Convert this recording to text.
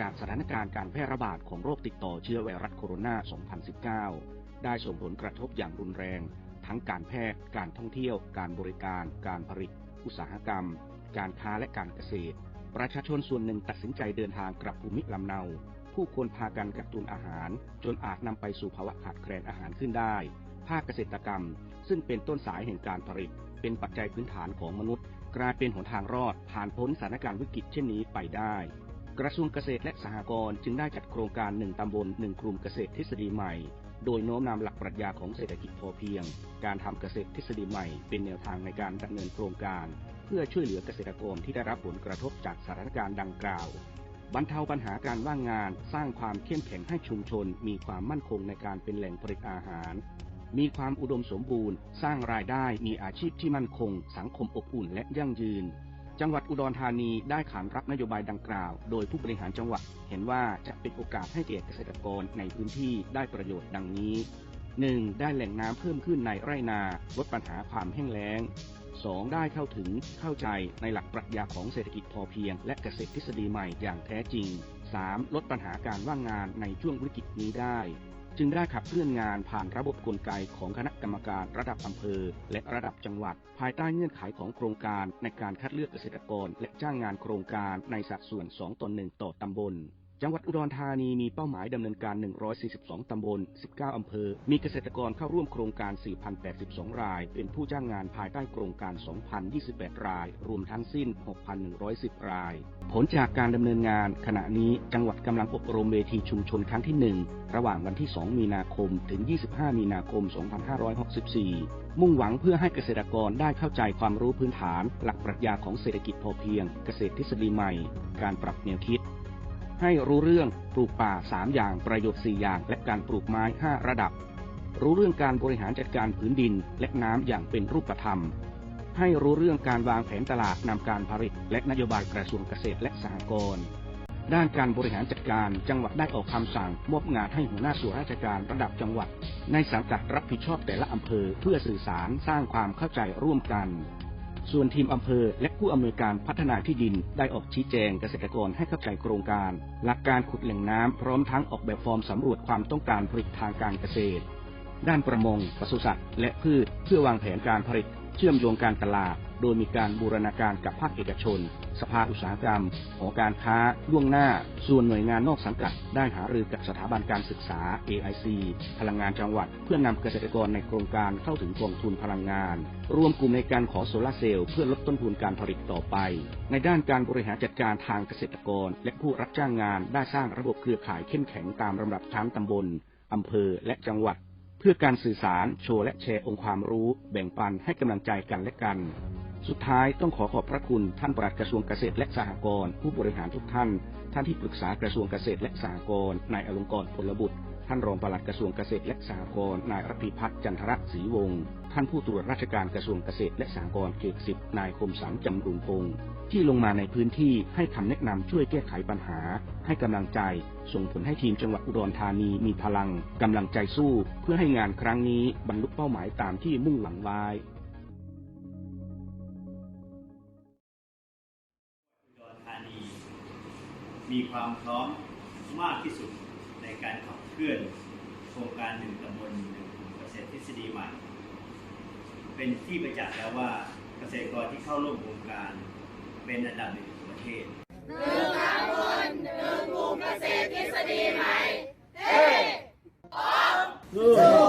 จากสถานการณ์การแพร่ระบาดของโรคติดต่อเชื้อไวรัสโคโรนา 2019 ได้ส่งผลกระทบอย่างรุนแรง ทั้งการแพทย์ การท่องเที่ยว การบริการ การผลิต อุตสาหกรรม การค้าและการเกษตร ประชาชนส่วนหนึ่งตัดสินใจเดินทางกลับภูมิลำเนา ผู้คนพากันกักตุนอาหาร จนอาจนำไปสู่ภาวะขาดแคลนอาหารขึ้นได้ ภาคเกษตรกรรม ซึ่งเป็นต้นสายแห่งการผลิต เป็นปัจจัยพื้นฐานของมนุษย์ กลายเป็นหนทางรอดผ่านพ้นสถานการณ์วิกฤตเช่นนี้ไปได้ กระทรวงเกษตรและสหกรณ์จึงได้จัดโครงการหนึ่งตำบลหนึ่งกลุ่มเกษตรทฤษฎีใหม่ โดยโน้มนำหลักปรัชญาของเศรษฐกิจพอเพียง การทำเกษตรทฤษฎีใหม่ เป็นแนวทางในการดำเนินโครงการ เพื่อช่วยเหลือเกษตรกรที่ได้รับผลกระทบจากสถานการณ์ดังกล่าวบรรเทาปัญหาการว่างงาน สร้างความเข้มแข็งให้ชุมชน มีความมั่นคงในการเป็นแหล่งผลิตอาหาร มีความอุดมสมบูรณ์ สร้างรายได้ มีอาชีพที่มั่นคง สังคมอบอุ่นและยั่งยืน จังหวัดอุดรธานีได้ขานรับนโยบายดังกล่าว โดยผู้บริหารจังหวัดเห็นว่าจะเป็นโอกาสให้เกษตรกรในพื้นที่ได้ประโยชน์ดังนี้ 1. ได้แหล่งน้ำเพิ่มขึ้นในไร่นา ลดปัญหาความแห้งแล้ง 2. ได้เข้าถึงเข้าใจในหลักปรัชญาของเศรษฐกิจพอเพียง และเกษตรทฤษฎีใหม่อย่างแท้จริง 3. ลดปัญหาการว่างงานในช่วงวิกฤตนี้ได้ จึงได้ขับเคลื่อนงานผ่านระบบกลไกของคณะกรรมการระดับอำเภอ และระดับจังหวัด ภายใต้เงื่อนไขของโครงการในการคัดเลือกเกษตรกร และจ้างงานโครงการในสัดส่วน 2ต่อ1ต่อตำบล จังหวัดอุดรธานีมีเป้าหมายดำเนินการ 142 ตำบล 19 อำเภอ มีเกษตรกรเข้าร่วมโครงการ 4,082 ราย เป็นผู้จ้างงานภายใต้โครงการ 2,028 ราย รวมทั้งสิ้น 6,110 ราย ผลจากการดำเนินงาน ขณะนี้จังหวัดกำลังอบรมเวทีชุมชนครั้งที่ 1 ระหว่างวันที่ 2 มีนาคม ถึง 25 มีนาคม 2564 มุ่งหวังเพื่อให้เกษตรกรได้เข้าใจความรู้พื้นฐาน หลักปรัชญาของเศรษฐกิจพอเพียง เกษตรทฤษฎีใหม่ การปรับแนวคิด ให้รู้เรื่องปลูกป่า 3 อย่างประโยชน์ 4 อย่าง และการปลูกไม้ 5 ระดับ รู้เรื่องการบริหารจัดการผืนดินและน้ำอย่างเป็นรูปธรรม ให้รู้เรื่องการวางแผนตลาดนำการผลิต และนโยบายกระทรวงเกษตรและสหกรณ์ด้านการบริหารจัดการจังหวัดได้ออกคำสั่งมอบงานให้หัวหน้าส่วนราชการระดับจังหวัด ในสังกัดรับผิดชอบแต่ละอำเภอเพื่อสื่อสารสร้างความเข้าใจร่วมกัน ส่วนทีมอำเภอและผู้อำนวยการพัฒนาที่ดินได้ออกชี้แจงเกษตรกรให้เข้าใจโครงการ หลักการขุดแหล่งน้ำพร้อมทั้งออกแบบฟอร์มสำรวจความต้องการผลิตทางการเกษตร ด้านประมงปศุสัตว์ และพืชเพื่อวางแผนการผลิต เชื่อมโยงการตลาด โดยมีการบูรณาการกับภาคเอกชน สภาอุตสาหกรรม หอการค้าล่วงหน้า ส่วนหน่วยงานนอกสังกัด ได้หารือกับสถาบันการศึกษา AIC พลังงานจังหวัด เพื่อนำเกษตรกรในโครงการเข้าถึงกองทุนพลังงาน รวมกลุ่มในการขอโซลาร์เซลล์เพื่อลดต้นทุนการผลิตต่อไป ในด้านการบริหารจัดการทางเกษตรกร และผู้รับจ้างงานได้สร้างระบบเครือข่ายเข้มแข็งตามลำดับชั้นตำบลอำเภอและจังหวัด เพื่อการสื่อสาร โชว์และแชร์องค์ความรู้ แบ่งปันให้กำลังใจกันและกัน สุดท้ายต้องขอขอบพระคุณท่านปลัดกระทรวงเกษตรและสหกรณ์ผู้บริหารทุกท่าน ท่านที่ปรึกษากระทรวงเกษตรและสหกรณ์นายอลงกรณ์พลบุตร ท่านรองปลัดกระทรวงเกษตรและสหกรณ์นายรพิพัฒน์จันทรศรีวงศ์ท่านผู้ตรวจราชการกระทรวงเกษตรและสหกรณ์เขตสิบนายคมสันจำรุงพงศ์ที่ลงมาในพื้นที่ให้คำแนะนำช่วยแก้ไขปัญหา ให้กำลังใจ ส่งผลให้ทีมจังหวัดอุดรธานีมีพลังกำลังใจสู้ เพื่อให้งานครั้งนี้บรรลุเป้าหมายตามที่มุ่งหวังไว้ มีความพร้อมมากที่สุดในการขับเคลื่อนโครงการหนึ่งตำบลหนึ่งเกษตรทฤษฎีใหม่ เป็นที่ประจักษ์แล้วว่าเกษตรกรที่เข้าร่วมโครงการเป็นอันดับหนึ่งของประเทศหนึ่งตำบลหนึ่งกลุ่มเกษตรทฤษฎีใหม่เฮ้ออกสู้